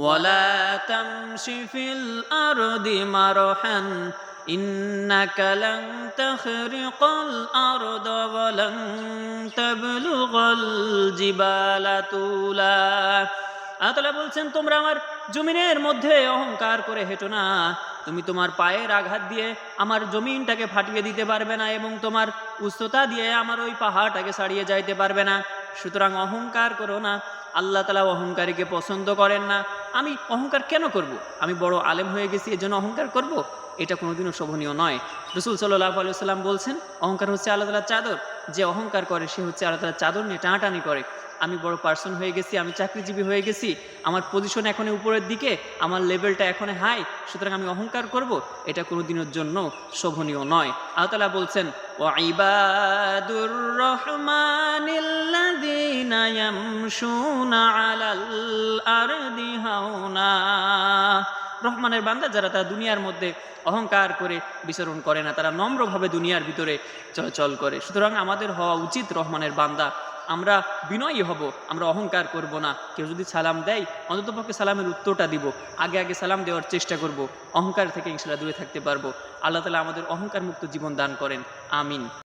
ولا تمش في الأرض مرحا إنك لن تخرق الأرض ولن تبلغ الجبال طولا আল্লাহ তাআলা বলছেন তোমরা আমার জমিনের মধ্যে অহংকার করে হেঁটো না তুমি তোমার পায়ের আঘাত দিয়ে আমার জমিনটাকে ফাটিয়ে দিতে পারবে না এবং তোমার উচ্চতা দিয়ে আমার ওই পাহাড়টাকে ছাড়িয়ে যাইতে পারবে না সুতরাং অহংকার করো না আল্লাহ তালা অহংকারীকে পছন্দ করেন না আমি অহংকার কেন করব। আমি বড় আলেম হয়ে গেছি, এজন্য অহংকার করব। এটা কোনোদিনও শোভনীয় নয়। রসুল সাল্লাহ আলাইসাল্লাম বলছেন, অহংকার হচ্ছে আল্লাহ তালার চাদর। যে অহংকার করে, সে হচ্ছে আল্লাহ তালার চাদর নিয়ে টানাটানি করে। আমি বড় পার্সন হয়ে গেছি, আমি চাকরিজীবী হয়ে গেছি। আমার পজিশন এখন উপরের দিকে, আমার লেভেলটা এখন হাই সুতরাং আমি অহংকার করব। এটা কোনো দিনের জন্য শোভনীয় নয়। আল্লাহ বলছেন ও ইবাদুর রহমানিল্লাযীনা রহমানের বান্দা যারা তারা দুনিয়ার মধ্যে অহংকার করে বিচরণ করে না, তারা নম্রভাবে দুনিয়ার ভিতরে চলাচল করে। সুতরাং আমাদের হওয়া উচিত রহমানের বান্দা। আমরা বিনয়ী হব, আমরা অহংকার করব না। কেউ যদি সালাম দেয় অন্ততপক্ষে সালামের উত্তরটা দিব। আগে আগে সালাম দেওয়ার চেষ্টা করব। অহংকার থেকে ইনশাল্লাহ দূরে থাকতে পারব। আল্লাহ তালা আমাদের অহংকার মুক্ত জীবন দান করেন। আমিন।